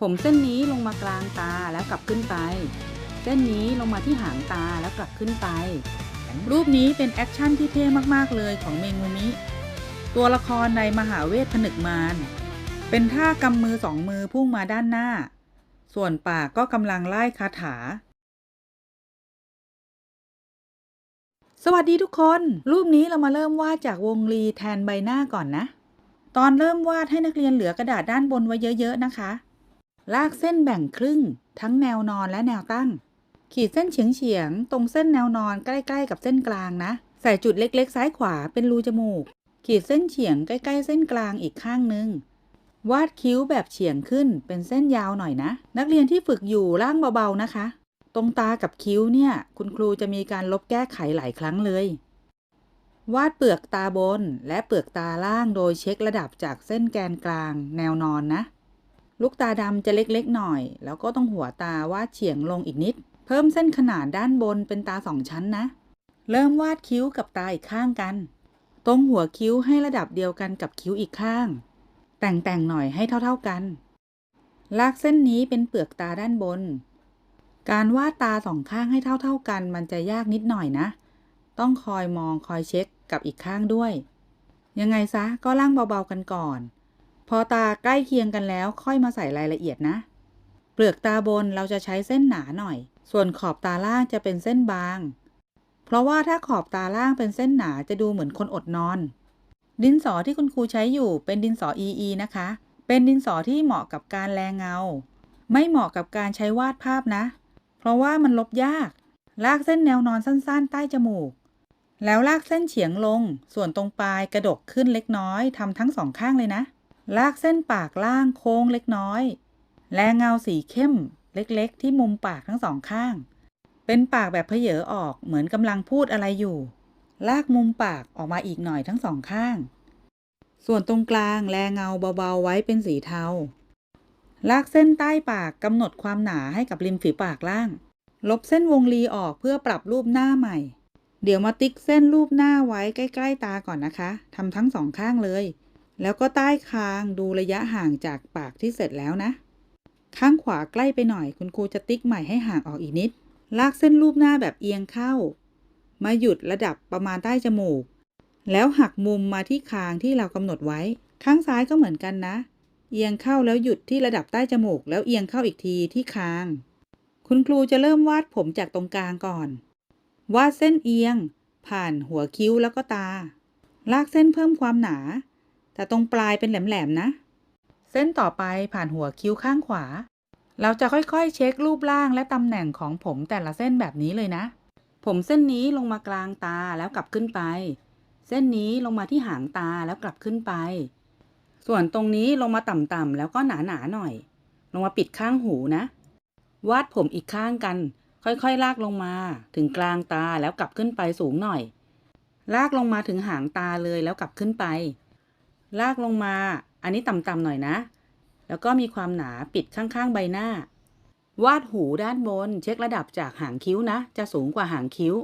ผมเส้นนี้ลงมากลางตาแล้วกลับขึ้นไป เส้นนี้ลงมาที่หางตาแล้วกลับขึ้นไป รูปนี้เป็นแอคชั่นที่เท่มากๆเลยของเมงูมิ ตัวละครในมหาเวทผนึกมารเป็นท่ากำมือสองมือพุ่งมาด้านหน้า ส่วนปากก็กำลังไล่คาถา สวัสดีทุกคน รูปนี้เรามาเริ่มวาดจากวงรีแทนใบหน้าก่อนนะ ตอนเริ่มวาดให้นักเรียนเหลือกระดาษด้านบนไว้เยอะ ๆ นะคะ ลากเส้นแบ่งครึ่ง ทั้งแนวนอนและแนวตั้ง ขีดเส้นเฉียงๆตรงเส้นแนวนอนใกล้ ๆ กับเส้นกลางนะ ใส่จุดเล็ก ๆ ซ้ายขวาเป็นรูจมูก ขีดเส้นเฉียงใกล้ ๆ เส้นกลางอีกข้างนึง วาดคิ้วแบบเฉียงขึ้นเป็นเส้นยาวหน่อยนะ นักเรียนที่ฝึกอยู่ล่างเบาๆนะคะ ตรงตากับคิ้วเนี่ย คุณครูจะมีการลบแก้ไขหลายครั้งเลยวาดเปลือกตาบนและเปลือกตาล่างโดยเช็คระดับจากเส้นแกนกลาง แนวนอนนะ ลูกตาดำจะเล็กๆหน่อย แล้วก็ต้องหัวตาวาดเฉียงลงอีกนิด เพิ่มเส้นขนาดด้านบนเป็นตาสองชั้นนะ เริ่มวาดคิ้วกับตาอีกข้างกัน ตรงหัวคิ้วให้ระดับเดียวกันกับคิ้วอีกข้าง แต่งๆหน่อยให้เท่าๆกัน ลากเส้นนี้เป็นเปลือกตาด้านบน การวาดตาสองข้างให้เท่าๆกัน มันจะยากนิดหน่อยนะ ต้องคอยมองคอยเช็คกับอีกข้างด้วย ยังไงซะก็ล่างเบาๆกันก่อน พอตาใกล้เคียงกันแล้วค่อยมาใส่รายละเอียดนะ เปลือกตาบนเราจะใช้เส้นหนาหน่อย ส่วนขอบตาล่างจะเป็นเส้นบาง เพราะว่าถ้าขอบตาล่างเป็นเส้นหนาจะดูเหมือนคนอดนอน ดินสอที่คุณครูใช้อยู่เป็นดินสอ EE นะคะ เป็นดินสอที่เหมาะกับการแรงเงา ไม่เหมาะกับการใช้วาดภาพนะ เพราะว่ามันลบยาก ลากเส้นแนวนอนสั้น ๆ ใต้จมูก แล้วลากเส้นเฉียงลง ส่วนตรงปลายกระดกขึ้นเล็กน้อยทำทั้งสองข้างเลยนะ ลากเส้นปากล่างโค้งเล็กน้อยแรงเงาสีเข้มเล็กๆ ที่มุมปากทั้งสองข้าง เป็นปากแบบเพเยอออกเหมือนกำลังพูดอะไรอยู่ ลากมุมปากออกมาอีกหน่อยทั้งสองข้าง ส่วนตรงกลางแรงเงาเบาๆไว้เป็นสีเทา ลากเส้นใต้ปากกำหนดความหนาให้กับริมฝีปากล่าง ลบเส้นวงรีออกเพื่อปรับรูปหน้าใหม่ เดี๋ยวมาติ๊กเส้นรูปหน้าไว้ใกล้ ๆ ตาก่อนนะคะทำทั้งสองข้างเลย แล้วก็ใต้คางดูระยะห่างจากปากที่เสร็จแล้วนะ ข้างขวาใกล้ไปหน่อย คุณครูจะติ๊กใหม่ให้ห่างออกอีกนิด ลากเส้นรูปหน้าแบบเอียงเข้า มาหยุดระดับประมาณใต้จมูก แล้วหักมุมมาที่คางที่เรากำหนดไว้ ข้างซ้ายก็เหมือนกันนะ เอียงเข้าแล้วหยุดที่ระดับใต้จมูก แล้วเอียงเข้าอีกทีที่คาง คุณครูจะเริ่มวาดผมจากตรงกลางก่อน วาดเส้นเอียง ผ่านหัวคิ้วแล้วก็ตา ลากเส้นเพิ่มความหนา แต่ตรงปลายเป็นแหลมๆนะ เส้นต่อไปผ่านหัวคิ้วข้างขวา เราจะค่อยๆ เช็ครูปร่างและตำแหน่งของผมแต่ละเส้นแบบนี้เลยนะ ผมเส้นนี้ลงมากลางตาแล้วกลับขึ้นไป เส้นนี้ลงมาที่หางตาแล้วกลับขึ้นไป ส่วนตรงนี้ลงมาต่ำๆแล้วก็หนาๆหน่อย ลงมาปิดข้างหูนะ วาดผมอีกข้างกัน ค่อยๆ ลากลงมา ถึงกลางตาแล้วกลับขึ้นไปสูงหน่อย ลากลงมาถึงหางตาเลยแล้วกลับขึ้นไป ลากลงมา อันนี้ต่ำๆหน่อยนะ แล้วก็มีความหนาปิดข้างๆใบหน้า วาดหูด้านบน เช็คระดับจากหางคิ้วนะ จะสูงกว่าหางคิ้ว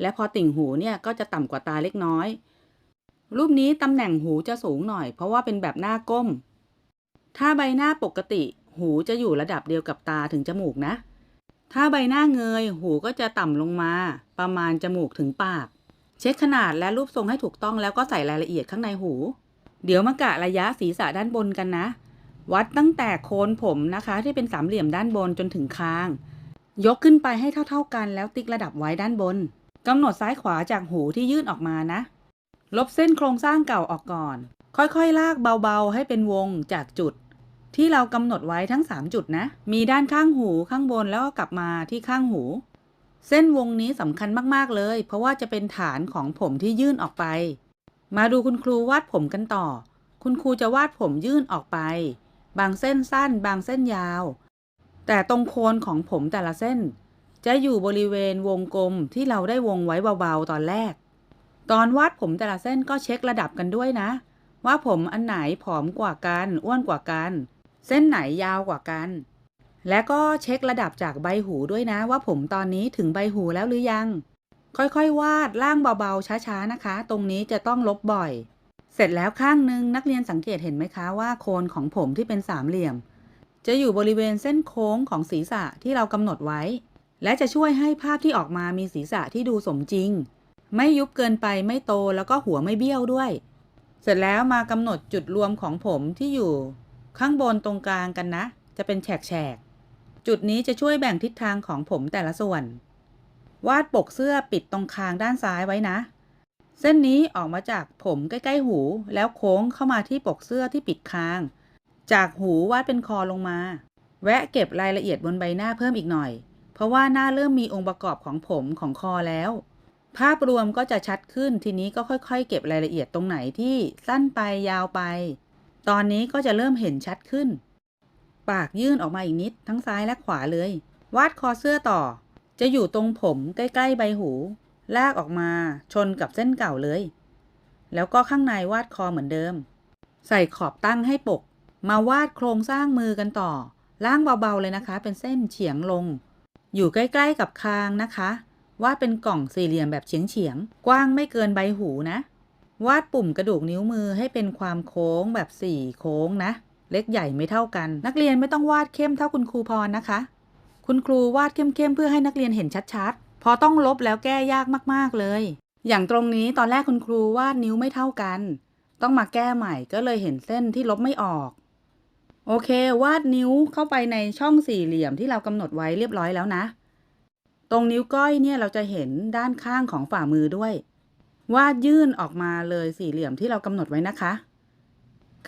และพอติ่งหูเนี่ยก็จะต่ำกว่าตาเล็กน้อย รูปนี้ตำแหน่งหูจะสูงหน่อย เพราะว่าเป็นแบบหน้าก้ม ถ้าใบหน้าปกติ หูจะอยู่ระดับเดียวกับตาถึงจมูกนะ ถ้าใบหน้าเงย หูก็จะต่ำลงมา ประมาณจมูกถึงปาก เช็คขนาดและรูปทรงให้ถูกต้องแล้วก็ใส่รายละเอียดข้างในหู เดี๋ยวมากะระยะศีรษะด้านบนกันนะ วัดตั้งแต่โคนผมนะคะ ที่เป็นสามเหลี่ยมด้านบนจนถึงคาง ยกขึ้นไปให้เท่า ๆกันแล้วติ๊กระดับไว้ด้านบนกำหนดซ้ายขวาจากหูที่ยื่นออกมานะ ลบเส้นโครงสร้างเก่าออกก่อน ค่อยๆ ลากเบาๆ ให้เป็นวงจากจุด ที่เรากำหนดไว้ทั้ง 3 จุดนะ มีด้านข้างหูข้างบนแล้วก็กลับมาที่ข้างหู เส้นวงนี้สำคัญมากๆเลย เพราะว่าจะเป็นฐานของผมที่ยื่นออกไป มาดูคุณครูวาดผมกันต่อ คุณครูจะวาดผมยื่นออกไป บางเส้นสั้น บางเส้นยาว แต่ตรงโคนของผมแต่ละเส้น จะอยู่บริเวณวงกลมที่เราได้วงไว้เบาๆตอนแรก ตอนวาดผมแต่ละเส้นก็เช็คระดับกันด้วยนะ ว่าผมอันไหนผอมกว่ากัน อ้วนกว่ากัน เส้นไหนยาวกว่ากัน และก็เช็คระดับจากใบหูด้วยนะ ว่าผมตอนนี้ถึงใบหูแล้วหรือยัง ค่อยๆ วาดล่างเบาๆ ช้าๆ นะคะ ตรงนี้จะต้องลบบ่อย เสร็จแล้วข้างหนึ่งนักเรียนสังเกตเห็นไหมคะว่าโคนของผมที่เป็นสามเหลี่ยม จะอยู่บริเวณเส้นโค้งของศีรษะที่เรากำหนดไว้ และจะช่วยให้ภาพที่ออกมามีศีรษะที่ดูสมจริง ไม่ยุบเกินไปไม่โตแล้วก็หัวไม่เบี้ยวด้วย เสร็จแล้วมากำหนดจุดรวมของผมที่อยู่ ข้างบนตรงกลางกันนะ จะเป็นแฉกๆจุดนี้จะช่วยแบ่งทิศทางของผมแต่ละส่วน วาดปกเสื้อปิดตรงคางด้านซ้ายไว้นะ เส้นนี้ออกมาจากผมใกล้ ๆ หู แล้วโค้งเข้ามาที่ปกเสื้อที่ปิดคาง จากหูวาดเป็นคอลงมา แวะเก็บรายละเอียดบนใบหน้าเพิ่มอีกหน่อย เพราะว่าหน้าเริ่มมีองค์ประกอบของผมของคอแล้ว ภาพรวมก็จะชัดขึ้นทีนี้ก็ค่อย ๆ เก็บรายละเอียดตรงไหนที่สั้นไปยาวไป ตอนนี้ก็จะเริ่มเห็นชัดขึ้น ปากยื่นออกมาอีกนิดทั้งซ้ายและขวาเลย วาดคอเสื้อต่อ จะอยู่ตรงผมใกล้ๆใบหู ลากออกมาชนกับเส้นเก่าเลย แล้วก็ข้างในวาดคอเหมือนเดิม ใส่ขอบตั้งให้ปก มาวาดโครงสร้างมือกันต่อ ล่างเบาๆเลยนะคะ เป็นเส้นเฉียงลง อยู่ใกล้ๆกับคางนะคะ วาดเป็นกล่องสี่เหลี่ยมแบบเฉียงๆ กว้างไม่เกินใบหูนะ วาดปุ่มกระดูกนิ้วมือให้เป็นความโค้งแบบสี่โค้งนะ เล็กใหญ่ไม่เท่ากัน นักเรียนไม่ต้องวาดเข้มเท่าคุณครูพรนะคะ คุณครูวาดเข้มๆเพื่อให้นักเรียนเห็นชัดๆ พอต้องลบแล้วแก้ยากมากๆเลย อย่างตรงนี้ตอนแรกคุณครูวาดนิ้วไม่เท่ากัน ต้องมาแก้ใหม่ก็เลยเห็นเส้นที่ลบไม่ออก โอเค วาดนิ้วเข้าไปในช่องสี่เหลี่ยมที่เรากำหนดไว้เรียบร้อยแล้วนะ ตรงนิ้วก้อยเนี่ยเราจะเห็นด้านข้างของฝ่ามือด้วย วาดยื่นออกมาเลยสี่เหลี่ยมที่เรากำหนดไว้นะคะ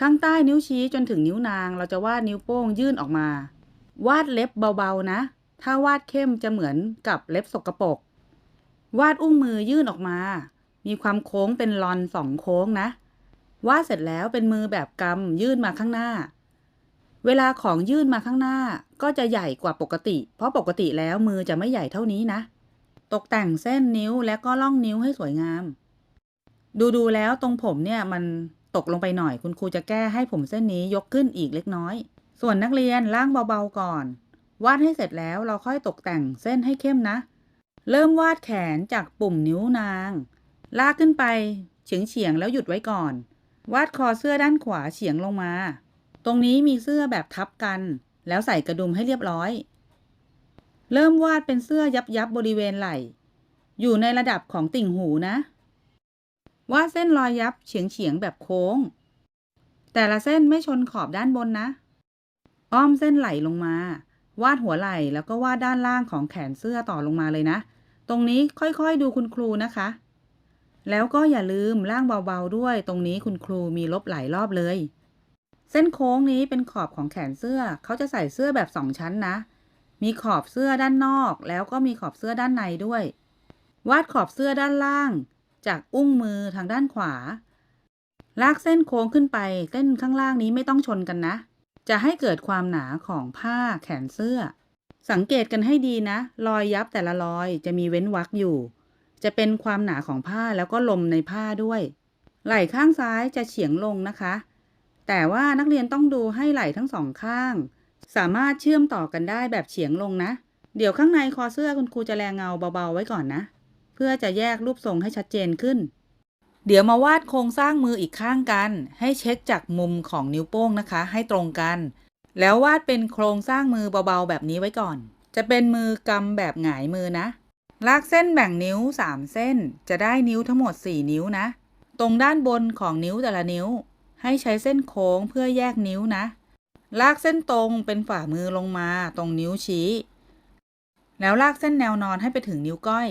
ข้างใต้นิ้วชี้จนถึงนิ้วนาง เราจะวาดนิ้วโป้งยื่นออกมา วาดเล็บเบาๆนะ ถ้าวาดเข้มจะเหมือนกับเล็บสกปรก วาดอุ้งมือยื่นออกมา มีความโค้งเป็นลอนสองโค้งนะ วาดเสร็จแล้วเป็นมือแบบกำยื่นมาข้างหน้า เวลาของยื่นมาข้างหน้าก็จะใหญ่กว่าปกติ เพราะปกติแล้วมือจะไม่ใหญ่เท่านี้นะ ตกแต่งเส้นนิ้วและก็ล่องนิ้วให้สวยงาม ดูดูๆแล้วตรงผมเนี่ยมันตกลงไปหน่อยคุณครูจะแก้ให้ผมเส้นนี้ยกขึ้นอีกเล็กน้อย ส่วนนักเรียนล่างเบาๆก่อน วาดให้เสร็จแล้วเราค่อยตกแต่งเส้นให้เข้มนะ เริ่มวาดแขนจากปุ่มนิ้วนาง ลากขึ้นไปเฉียงเฉียงๆแล้วหยุดไว้ก่อน วาดคอเสื้อด้านขวาเฉียงลงมา ตรงนี้มีเสื้อแบบทับกัน แล้วใส่กระดุมให้เรียบร้อย เริ่มวาดเป็นเสื้อยับยับบริเวณไหล่ อยู่ในระดับของติ่งหูนะ วาดเส้นรอยยับเฉียงเฉียงๆแบบโค้ง แต่ละเส้นไม่ชนขอบด้านบนนะ อ้อมเส้นไหลลงมา วาดหัวไหล่แล้วก็วาดด้านล่างของแขนเสื้อต่อลงมาเลยนะ ตรงนี้ค่อยๆดูคุณครูนะคะ แล้วก็อย่าลืมล่างเบาๆด้วย ตรงนี้คุณครูมีลบหลายรอบเลย เส้นโค้งนี้เป็นขอบของแขนเสื้อ เขาจะใส่เสื้อแบบสองชั้นนะ มีขอบเสื้อด้านนอก แล้วก็มีขอบเสื้อด้านในด้วย วาดขอบเสื้อด้านล่าง จากอุ้งมือทางด้านขวา ลากเส้นโค้งขึ้นไป เส้นข้างล่างนี้ไม่ต้องชนกันนะ จะให้เกิดความหนาของผ้าแขนเสื้อ สังเกตกันให้ดีนะ รอยยับแต่ละรอยจะมีเว้นวรรคอยู่ จะเป็นความหนาของผ้าแล้วก็ลมในผ้าด้วย ไหล่ข้างซ้ายจะเฉียงลงนะคะ แต่ว่านักเรียนต้องดูให้ไหล่ทั้งสองข้าง สามารถเชื่อมต่อกันได้แบบเฉียงลงนะ เดี๋ยวข้างในคอเสื้อคุณครูจะแรงเงาเบาๆไว้ก่อนนะ เพื่อจะแยกรูปทรงให้ชัดเจนขึ้น เดี๋ยวมาวาดโครงสร้างมืออีกข้างกัน ให้เช็คจากมุมของนิ้วโป้งนะคะ ให้ตรงกัน แล้ววาดเป็นโครงสร้างมือเบาๆ แบบนี้ไว้ก่อน จะเป็นมือกำแบบหงายมือนะ ลากเส้นแบ่งนิ้ว 3 เส้น จะได้นิ้วทั้งหมด 4 นิ้วนะ ตรงด้านบนของนิ้วแต่ละนิ้ว ให้ใช้เส้นโค้งเพื่อแยกนิ้วนะ ลากเส้นตรงเป็นฝ่ามือลงมาตรงนิ้วชี้ แล้วลากเส้นแนวนอนให้ไปถึงนิ้วก้อย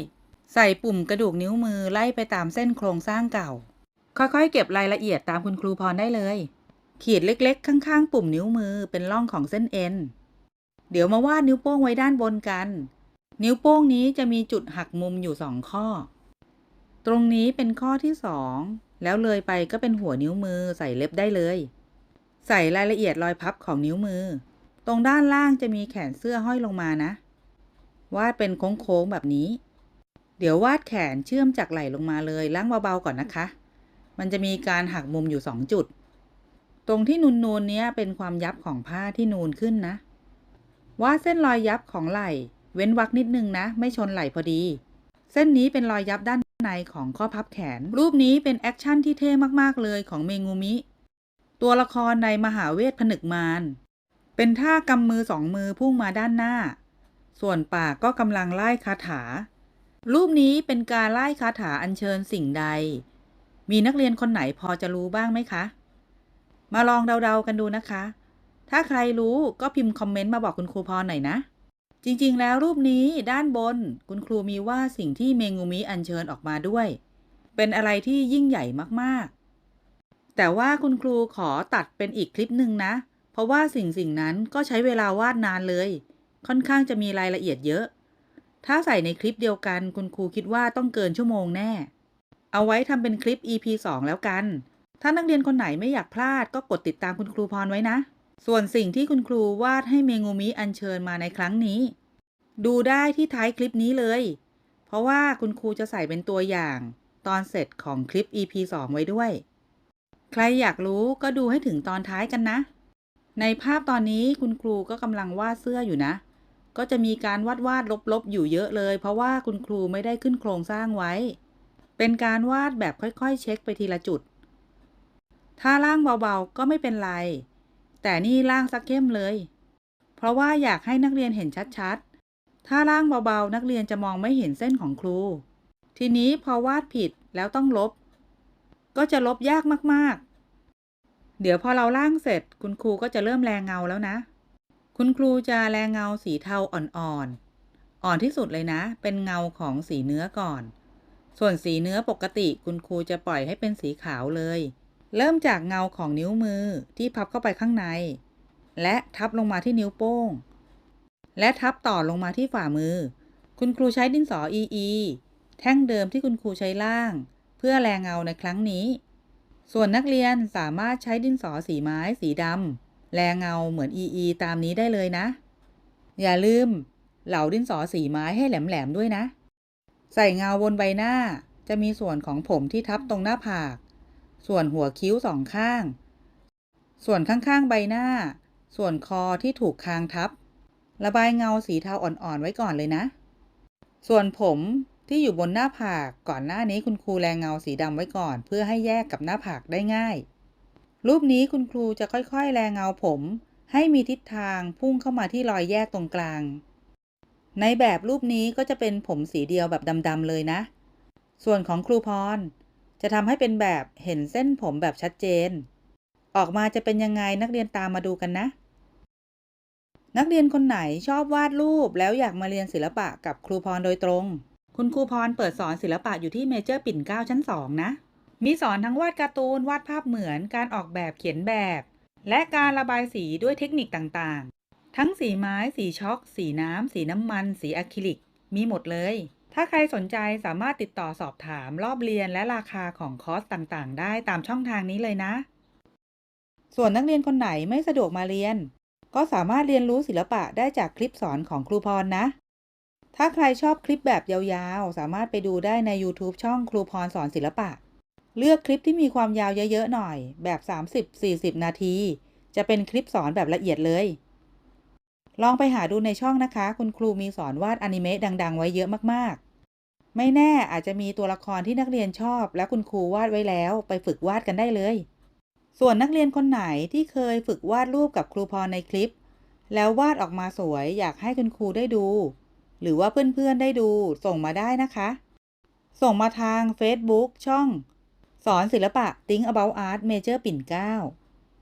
ใส่ปุ่มกระดูกนิ้วมือไล่ไปตามเส้นโครงสร้างเก่า ค่อยๆ เก็บรายละเอียดตามคุณครูพรได้เลย ขีดเล็กๆ ข้างๆ ปุ่มนิ้วมือเป็นร่องของเส้นเอ็น เดี๋ยวมาวาดนิ้วโป้งไว้ด้านบนกัน นิ้วโป้งนี้จะมีจุดหักมุมอยู่สองข้อ ตรงนี้เป็นข้อที่สองแล้วเลยไปก็เป็นหัวนิ้วมือใส่เล็บได้เลย ใส่รายละเอียดรอยพับของนิ้วมือ ตรงด้านล่างจะมีแขนเสื้อห้อยลงมานะ วาดเป็นโค้งๆแบบนี้ เดี๋ยววาดแขนเชื่อมจากไหล่ลงมาเลยล้างเบาๆก่อนนะคะ มันจะมีการหักมุมอยู่สองจุด ตรงที่นูนๆเนี้ยเป็นความยับของผ้าที่นูนขึ้นนะ วาดเส้นรอยยับของไหล่ เว้นวรรคนิดนึงนะ ไม่ชนไหล่พอดี เส้นนี้เป็นรอยยับด้านในของข้อพับแขน รูปนี้เป็นแอคชั่นที่เท่มากๆเลยของเมงูมิ ตัวละครในมหาเวทผนึกมารเป็นท่ากำมือสองมือพุ่งมาด้านหน้า ส่วนปากก็กำลังไล่คาถา รูปนี้เป็นการไล่คาถาอัญเชิญสิ่งใด มีนักเรียนคนไหนพอจะรู้บ้างไหมคะ มาลองเดาๆกันดูนะคะ ถ้าใครรู้ก็พิมพ์คอมเมนต์มาบอกคุณครูพรหน่อยนะ จริงๆ แล้วรูปนี้ด้านบนคุณครูมีว่าสิ่งที่เมงูมิอัญเชิญออกมาด้วย เป็นอะไรที่ยิ่งใหญ่มากๆ แต่ว่าคุณครูขอตัดเป็นอีกคลิปหนึ่งนะ เพราะว่าสิ่งสิ่งนั้นก็ใช้เวลาวาดนานเลย ค่อนข้างจะมีรายละเอียดเยอะ ถ้าใส่ในคลิปเดียวกันคุณครูคิดว่าต้องเกินชั่วโมงแน่ เอาไว้ทำเป็นคลิป EP 2 แล้วกัน ถ้านักเรียนคนไหนไม่อยากพลาดก็กดติดตามคุณครูพรไว้นะ ส่วนสิ่งที่คุณครูวาดให้เมงูมิอัญเชิญมาในครั้งนี้ ดูได้ที่ท้ายคลิปนี้เลย เพราะว่าคุณครูจะใส่เป็นตัวอย่าง ตอนเสร็จของคลิป EP 2 ไว้ด้วย ใครอยากรู้ก็ดูให้ถึงตอนท้ายกันนะ ในภาพตอนนี้คุณครูก็กำลังวาดเสื้ออยู่นะ ก็จะมีการวาดวาดลบๆอยู่เยอะเลย เพราะว่าคุณครูไม่ได้ขึ้นโครงสร้างไว้ เป็นการวาดแบบค่อยๆ เช็คไปทีละจุด ถ้าล่างเบาๆก็ไม่เป็นไร แต่นี่ล่างสักเข้มเลย เพราะว่าอยากให้นักเรียนเห็นชัดๆ ถ้าล่างเบาๆ นักเรียนจะมองไม่เห็นเส้นของครู ทีนี้พอวาดผิดแล้วต้องลบ ก็จะลบยากมากๆ เดี๋ยวพอเราล่างเสร็จคุณครูก็จะเริ่มแรงเงาแล้วนะ คุณครูจะแรงเงาสีเทาอ่อนๆ อ่อนที่สุดเลยนะ เป็นเงาของสีเนื้อก่อน ส่วนสีเนื้อปกติคุณครูจะปล่อยให้เป็นสีขาวเลย เริ่มจากเงาของนิ้วมือที่พับเข้าไปข้างใน และทับลงมาที่นิ้วโป้ง และทับต่อลงมาที่ฝ่ามือ คุณครูใช้ดินสอ EE แท่งเดิมที่คุณครูใช้ล่าง เพื่อแรงเงาในครั้งนี้ ส่วนนักเรียนสามารถใช้ดินสอสีไม้สีดำ แรงเงาเหมือน EE ตามนี้ได้เลยนะ อย่าลืม เหลาดินสอสีไม้ให้แหลมๆด้วยนะ ใส่เงาบนใบหน้าจะมีส่วนของผมที่ทับตรงหน้าผาก ส่วนหัวคิ้วสองข้าง ส่วนข้างๆใบหน้า ส่วนคอที่ถูกคางทับ ระบายเงาสีเทาอ่อนๆไว้ก่อนเลยนะ ส่วนผมที่อยู่บนหน้าผากก่อนหน้านี้คุณครูแรงเงาสีดำไว้ก่อน เพื่อให้แยกกับหน้าผากได้ง่าย รูปนี้คุณครูจะค่อยๆแรงเงาผม ให้มีทิศทางพุ่งเข้ามาที่รอยแยกตรงกลาง ในแบบรูปนี้ก็จะเป็นผมสีเดียวแบบดำๆเลยนะ ส่วนของครูพร จะทำให้เป็นแบบเห็นเส้นผมแบบชัดเจน ออกมาจะเป็นยังไงนักเรียนตามมาดูกันนะ นักเรียนคนไหนชอบวาดรูปแล้วอยากมาเรียนศิลปะกับครูพรโดยตรง คุณครูพรเปิดสอนศิลปะอยู่ที่เมเจอร์ปิ่นเกล้าชั้น2นะ มีสอนทั้งวาดการ์ตูน วาดภาพเหมือน การออกแบบเขียนแบบ และการระบายสีด้วยเทคนิคต่างๆ ทั้งสีไม้ สีช็อก สีน้ำ สีน้ำมัน สีอะคริลิก มีหมดเลย ถ้าใครสนใจสามารถติดต่อสอบถามรอบเรียนและราคาของคอร์สต่างๆ ได้ตามช่องทางนี้เลยนะ ส่วนนักเรียนคนไหนไม่สะดวกมาเรียน ก็สามารถเรียนรู้ศิลปะได้จากคลิปสอนของครูพรนะ ถ้าใครชอบคลิปแบบยาวๆ สามารถไปดูได้ใน YouTube ช่องครูพรสอนศิลปะ เลือกคลิปที่มีความยาวเยอะๆหน่อย แบบ 30-40 นาที จะเป็นคลิปสอนแบบละเอียดเลย ลองไปหาดูในช่องนะคะ คุณครูมีสอนวาดอนิเมะดัง ๆ ไว้เยอะมากๆ ไม่แน่อาจจะมีตัวละครที่นักเรียนชอบ และคุณครูวาดไว้แล้วไปฝึกวาดกันได้เลย ส่วนนักเรียนคนไหนที่เคยฝึกวาดรูปกับครูพรในคลิป แล้ววาดออกมาสวยอยากให้คุณครูได้ดู หรือว่าเพื่อนๆได้ดูส่งมาได้นะคะ ส่งมาทาง Facebook ช่อง สอนศิลปะ Think About Art Major ปิ่นเก้า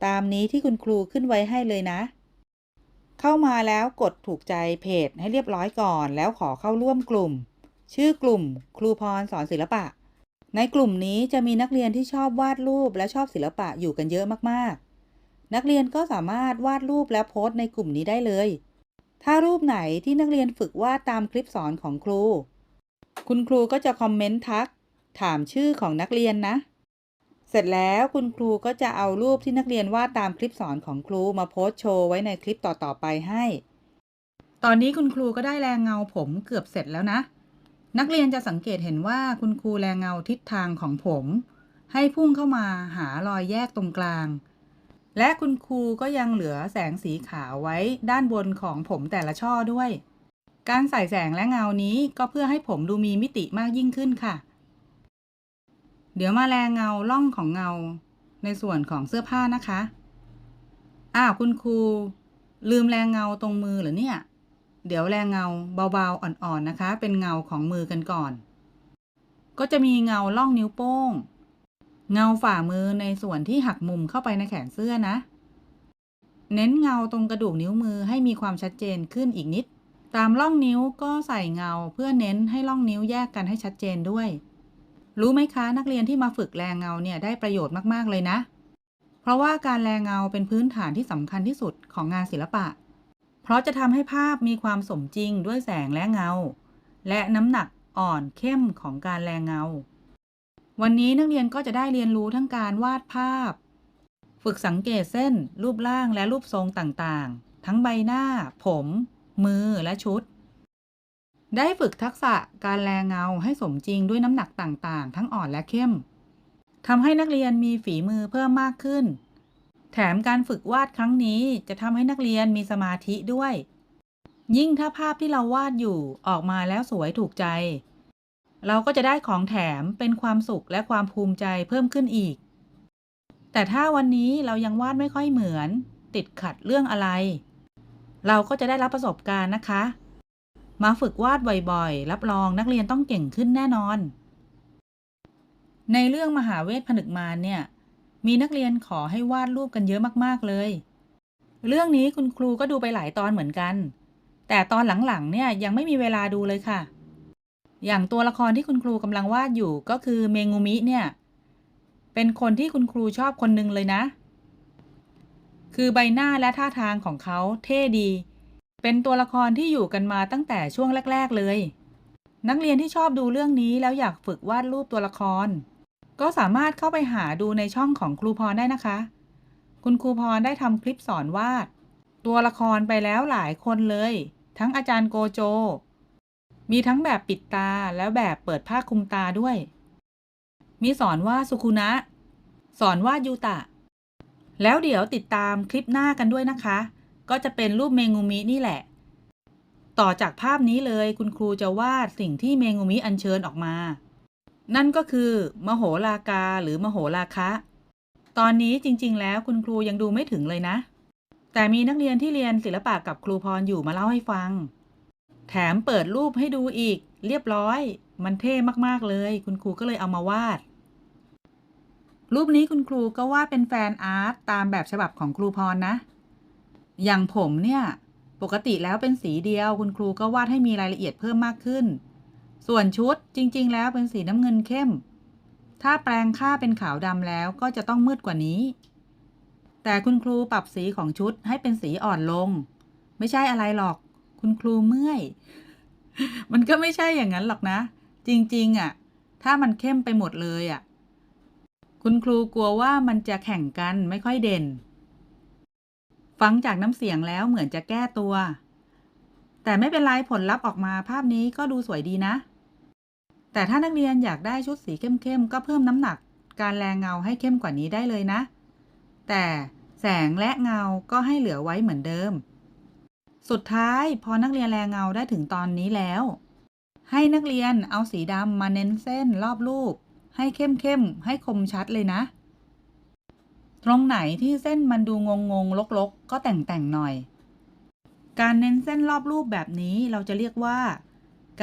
ตามนี้ที่คุณครูขึ้นไว้ให้เลยนะ เข้ามาแล้วกดถูกใจเพจให้เรียบร้อยก่อน แล้วขอเข้าร่วมกลุ่ม ชื่อกลุ่ม ครูพรสอนศิลปะ ในกลุ่มนี้จะมีนักเรียนที่ชอบวาดรูปและชอบศิลปะอยู่กันเยอะมากๆ นักเรียนก็สามารถวาดรูปและโพสต์ในกลุ่มนี้ได้เลย ถ้ารูปไหนที่นักเรียนฝึกวาดตามคลิปสอนของครู คุณครูก็จะคอมเมนต์ทัก ถามชื่อของนักเรียนนะ เสร็จแล้วคุณครูก็จะเอารูปที่นักเรียนวาดตามคลิปสอนของครูมาโพสต์โชว์ไว้ในคลิปต่อๆไปให้ ตอนนี้คุณครูก็ได้แรงเงาผมเกือบเสร็จแล้วนะ นักเรียนจะสังเกตเห็นว่าคุณครูแรงเงาทิศทางของผม ให้พุ่งเข้ามาหารอยแยกตรงกลาง และคุณครูก็ยังเหลือแสงสีขาวไว้ด้านบนของผมแต่ละช่อด้วย การใส่แสงและเงานี้ก็เพื่อให้ผมดูมีมิติมากยิ่งขึ้นค่ะ เดี๋ยวมาแรงเงาล่องของเงาในส่วนของเสื้อผ้านะคะ อ้าวคุณครู ลืมแรงเงาตรงมือเหรือเนี่ย เดี๋ยวแรงเงาเบาๆอ่อนๆนะคะ เป็นเงาของมือกันก่อน ก็จะมีเงาล่องนิ้วโป้ง เงาฝ่ามือในส่วนที่หักมุมเข้าไปในแขนเสื้อนะ เน้นเงาตรงกระดูกนิ้วมือให้มีความชัดเจนขึ้นอีกนิด ตามล่องนิ้วก็ใส่เงาเพื่อเน้นให้ล่องนิ้วแยกกันให้ชัดเจนด้วย รู้ไหมคะนักเรียนที่มาฝึกแรงเงาเนี่ยได้ประโยชน์มากๆเลยนะ เพราะว่าการแรงเงาเป็นพื้นฐานที่สำคัญที่สุดของงานศิลปะ เพราะจะทำให้ภาพมีความสมจริงด้วยแสงและเงา และน้ำหนักอ่อนเข้มของการแรงเงา วันนี้นักเรียนก็จะได้เรียนรู้ทั้งการวาดภาพ ฝึกสังเกตเส้น รูปร่างและรูปทรงต่างๆ ทั้งใบหน้า ผม มือและชุด ได้ฝึกทักษะการแรงเงาให้สมจริงด้วยน้ำหนักต่างๆ ทั้งอ่อนและเข้มทำให้นักเรียนมีฝีมือเพิ่มมากขึ้น แถมการฝึกวาดครั้งนี้จะทำให้นักเรียนมีสมาธิด้วย ยิ่งถ้าภาพที่เราวาดอยู่ออกมาแล้วสวยถูกใจ เราก็จะได้ของแถมเป็นความสุขและความภูมิใจเพิ่มขึ้นอีก แต่ถ้าวันนี้เรายังวาดไม่ค่อยเหมือน ติดขัดเรื่องอะไร เราก็จะได้รับประสบการณ์นะคะ มาฝึกวาดบ่อยๆ รับรองนักเรียนต้องเก่งขึ้นแน่นอน ในเรื่องมหาเวทผนึกมารเนี่ย มีนักเรียนขอให้วาดรูปกันเยอะมากๆเลย เรื่องนี้คุณครูก็ดูไปหลายตอนเหมือนกัน แต่ตอนหลังๆ เนี่ยยังไม่มีเวลาดูเลยค่ะ อย่างตัวละครที่คุณครูกำลังวาดอยู่ก็คือเมงูมิเนี่ย เป็นคนที่คุณครูชอบคนหนึ่งเลยนะ คือใบหน้าและท่าทางของเขาเท่ดี เป็นตัวละครที่อยู่กันมาตั้งแต่ช่วงแรก ๆ เลย นักเรียนที่ชอบดูเรื่องนี้แล้วอยากฝึกวาดรูปตัวละคร ก็สามารถเข้าไปหาดูในช่องของครูพรได้นะคะ คุณครูพรได้ทำคลิปสอนวาด ตัวละครไปแล้วหลายคนเลย ทั้งอาจารย์โกโจ มีทั้งแบบปิดตาแล้วแบบเปิดผ้าคลุมตาด้วย มีสอนวาดสุคุนะ สอนวาดยูตะ แล้วเดี๋ยวติดตามคลิปหน้ากันด้วยนะคะ ก็จะเป็นรูปเมงูมินี่แหละ ต่อจากภาพนี้เลยคุณครูจะวาดสิ่งที่เมงูมิอัญเชิญออกมา นั่นก็คือ มโหลากาหรือมโหลาคะ ตอนนี้จริง ๆ แล้วคุณครูยังดูไม่ถึงเลยนะ แต่มีนักเรียนที่เรียนศิลปะกับครูพรอยู่มาเล่าให้ฟัง แถมเปิดรูปให้ดูอีก เรียบร้อย มันเท่มากๆเลย คุณครูก็เลยเอามาวาดรูปนี้คุณครูก็วาดเป็นแฟนอาร์ตตามแบบฉบับของครูพรนะ อย่างผมเนี่ย ปกติแล้วเป็นสีเดียวคุณครูก็วาดให้มีรายละเอียดเพิ่มมากขึ้น ส่วนชุดจริง ๆ แล้วเป็นสีน้ำเงินเข้ม ถ้าแปลงค่าเป็นขาวดำแล้วก็จะต้องมืดกว่านี้ แต่คุณครูปรับสีของชุดให้เป็นสีอ่อนลง ไม่ใช่อะไรหรอก คุณครูเมื่อย มันก็ไม่ใช่อย่างนั้นหรอกนะ จริง ๆอะ ถ้ามันเข้มไปหมดเลยอะ คุณครูกลัวว่ามันจะแข่งกันไม่ค่อยเด่น ฟังจากน้ำเสียงแล้วเหมือนจะแก้ตัว แต่ไม่เป็นไรผลลัพธ์ออกมาภาพนี้ก็ดูสวยดีนะ แต่ถ้านักเรียนอยากได้ชุดสีเข้มๆ ก็เพิ่มน้ำหนัก การแรงเงาให้เข้มกว่านี้ได้เลยนะ แต่แสงและเงาก็ให้เหลือไว้เหมือนเดิม สุดท้ายพอนักเรียนแรงเงาได้ถึงตอนนี้แล้ว ให้นักเรียนเอาสีดำมาเน้นเส้นรอบรูป ให้เข้มๆให้คมชัดเลยนะ ตรงไหนที่เส้นมันดูงงงลกๆกก็แต่งแต่งหน่อย การเน้นเส้นรอบรูปแบบนี้เราจะเรียกว่า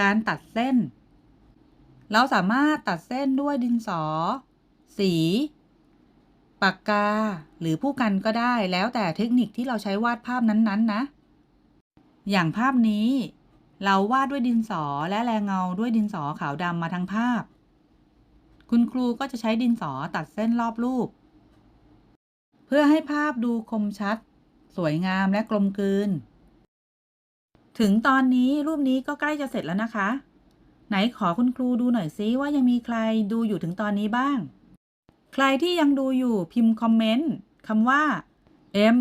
การตัดเส้น เราสามารถตัดเส้นด้วยดินสอ สีปากกา หรือผู้กันก็ได้แล้วแต่เทคนิคที่เราใช้วาดภาพนั้นๆนะอย่างภาพนี้ เราวาดด้วยดินสอและแรงเงาด้วยดินสอขาวดำมาทั้งภาพ คุณครูก็จะใช้ดินสอตัดเส้นรอบรูป เพื่อให้ภาพดูคมชัด สวยงามและกลมกลืน ถึงตอนนี้รูปนี้ก็ใกล้จะเสร็จแล้วนะคะ ไหนขอคุณครูดูหน่อยซิว่ายังมีใครดูอยู่ถึงตอนนี้บ้าง ใครที่ยังดูอยู่พิมพ์คอมเมนต์คำว่า M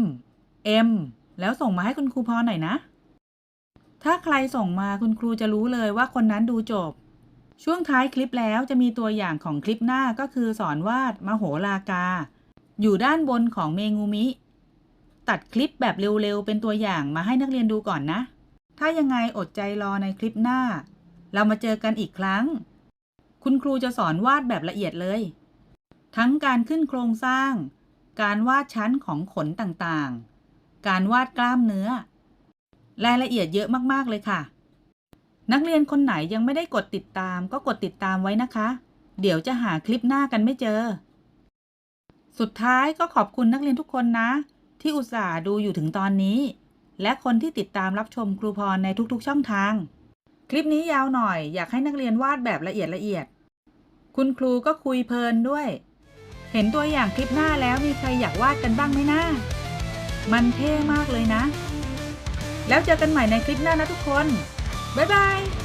M แล้วส่งมาให้คุณครูพรหน่อยนะ ถ้าใครส่งมาคุณครูจะรู้เลยว่าคนนั้นดูจบ ช่วงท้ายคลิปแล้วจะมีตัวอย่างของคลิปหน้าก็คือสอนวาดมโหลากา อยู่ด้านบนของเมงูมิ ตัดคลิปแบบเร็วๆ เป็นตัวอย่างมาให้นักเรียนดูก่อนนะ ถ้ายังไงอดใจรอในคลิปหน้า เรามาเจอกันอีกครั้ง คุณครูจะสอนวาดแบบละเอียดเลย ทั้งการขึ้นโครงสร้าง การวาดชั้นของขนต่างๆ การวาดกล้ามเนื้อ รายละเอียดเยอะมากๆเลยค่ะ นักเรียนคนไหนยังไม่ได้กดติดตาม ก็กดติดตามไว้นะคะ เดี๋ยวจะหาคลิปหน้ากันไม่เจอ สุดท้ายก็ขอบคุณนักเรียนทุกคนนะ ที่อุตส่าห์ดูอยู่ถึงตอนนี้ และคนที่ติดตามรับชมครูพรในทุกๆ ช่องทาง คลิปนี้ยาวหน่อย อยากให้นักเรียนวาดแบบละเอียดละเอียด คุณครูก็คุยเพลินด้วย เห็นตัวอย่างคลิปหน้าแล้วมีใครอยากวาดกันบ้างไหมนะมันเท่มากเลยนะ แล้วเจอกันใหม่ในคลิปหน้านะทุกคน บ๊ายบาย